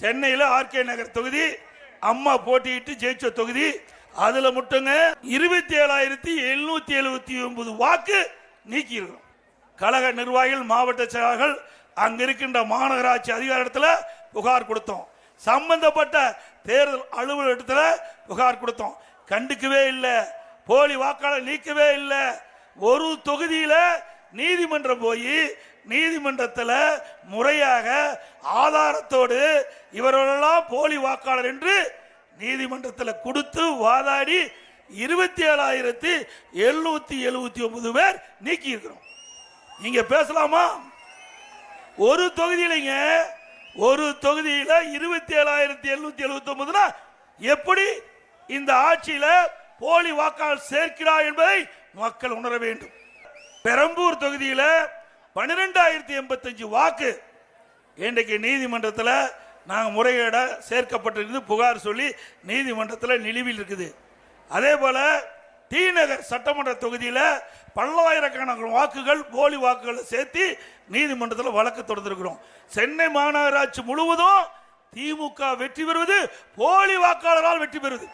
சென்னையில் ஆர்கே நகர் தொகுதி அம்மா போட்டியிட்டு ஜெயிச்ச தொகுதி. அதுல மட்டுங்க இருபத்தி ஏழாயிரத்தி எழுநூத்தி எழுபத்தி ஒன்பது வாக்கு நீக்கி இருக்கிறோம் கழக நிர்வாகிகள் மாவட்ட செயலாளர்கள் அங்க இருக்கின்ற மாநகராட்சி அதிகாரத்தில் புகார் கொடுத்தோம். சம்பந்தப்பட்ட தேர்தல் அலுவலகத்தில் புகார் கொடுத்தோம். கண்டுக்கவே இல்லை. போலி வாக்காளர் நீக்கவே இல்லை. ஒரு தொகுதியில் நீதிமன்றம் போய் நீதிமன்றத்தில் முறையாக ஆதாரத்தோடு இவர்களெல்லாம் போலி வாக்காளர் என்று நீதிமன்றத்தில் கொடுத்து வாதாடி இருபத்தி ஏழாயிரத்தி எழுநூத்தி எழுபத்தி ஒன்பது பேர் நீக்கி இருக்கிறோம் நீங்க பேசலாமா? ஒரு தொகுதியிலங்க ஒரு தொகுதியில இருபத்தி ஏழாயிரத்தி எழுநூத்தி எழுபத்தி ஒன்பதுனா எப்படி இந்த ஆட்சியில போலி வாக்காளர் சேர்க்கிறார் என்பதை மக்கள் உணர வேண்டும். பெரம்பூர் தொகுதியில பன்னிரெண்டாயிரத்தி எண்பத்தஞ்சு வாக்கு. இன்றைக்கு நீதிமன்றத்தில் நாங்கள் முறையீட சேர்க்கப்பட்டிருந்து புகார் சொல்லி நீதிமன்றத்தில் நிலுவில் இருக்குது. அதே போல் டிநகர் சட்டமன்ற தொகுதியில் பல்லாயிரக்கணக்கான வாக்குகள் போலி வாக்குகளை சேர்த்து நீதிமன்றத்தில் வழக்கு தொடர்ந்துருக்கிறோம் சென்னை மாநகராட்சி முழுவதும் திமுக வெற்றி பெறுவது போலி வாக்காளரால் வெற்றி பெறுவது.